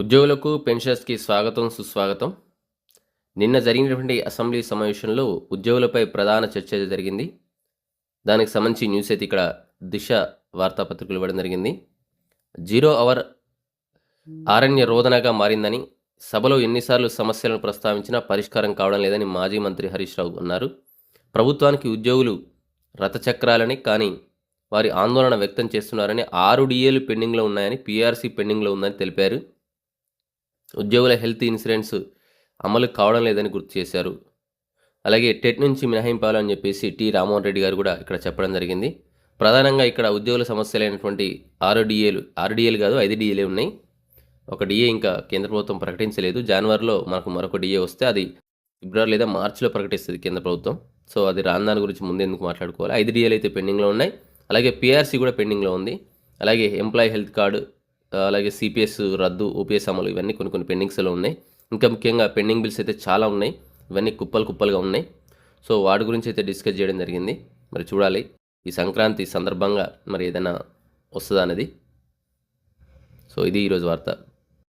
ఉద్యోగులకు పెన్షనర్స్కి స్వాగతం సుస్వాగతం. నిన్న జరిగినటువంటి అసెంబ్లీ సమావేశంలో ఉద్యోగులపై ప్రధాన చర్చ జరిగింది. దానికి సంబంధించి న్యూస్ అయితే ఇక్కడ దిశ వార్తాపత్రికలు ఇవ్వడం జరిగింది. జీరో అవర్ ఆరణ్య రోదనగా మారిందని సభలో ఎన్నిసార్లు సమస్యలను ప్రస్తావించినా పరిష్కారం కావడం లేదని మాజీ మంత్రి హరీష్ రావు అన్నారు. ప్రభుత్వానికి ఉద్యోగులు రథచక్రాలని కానీ వారి ఆందోళన వ్యక్తం చేస్తున్నారని ఆరు డిఏలు పెండింగ్లో ఉన్నాయని పీఆర్సీ పెండింగ్లో ఉందని తెలిపారు. ఉద్యోగుల హెల్త్ ఇన్సూరెన్స్ అమలు కావడం లేదని గుర్తు చేశారు. అలాగే టెట్ నుంచి మినహాయింపాలని చెప్పేసి టి రామ్మోహన్ రెడ్డి గారు కూడా ఇక్కడ చెప్పడం జరిగింది. ప్రధానంగా ఇక్కడ ఉద్యోగుల సమస్యలైనటువంటి ఆరు డిఏలు ఆరు డిఏలు కాదు ఐదు డిఏలే ఉన్నాయి. ఒక డిఏ ఇంకా కేంద్ర ప్రభుత్వం ప్రకటించలేదు. జనవరిలో మనకు మరొక డిఏ వస్తే అది ఫిబ్రవరి లేదా మార్చిలో ప్రకటిస్తుంది కేంద్ర ప్రభుత్వం. సో అది రాని దాని గురించి ముందెందుకు మాట్లాడుకోవాలి? ఐదు డిఏలు అయితే పెండింగ్లో ఉన్నాయి. అలాగే పిఆర్సీ కూడా పెండింగ్లో ఉంది. అలాగే ఎంప్లాయీ హెల్త్ కార్డు అలాగే సిపిఎస్ రద్దు ఓపీఎస్ అమలు ఇవన్నీ కొన్ని కొన్ని పెండింగ్స్లో ఉన్నాయి. ఇంకా ముఖ్యంగా పెండింగ్ బిల్స్ అయితే చాలా ఉన్నాయి. ఇవన్నీ కుప్పలు కుప్పలుగా ఉన్నాయి. సో వాటి గురించి అయితే డిస్కస్ చేయడం జరిగింది. మరి చూడాలి. ఈ సంక్రాంతి సందర్భంగా మరి ఏదైనా వస్తుందా అనేది. సో ఇది ఈరోజు వార్త.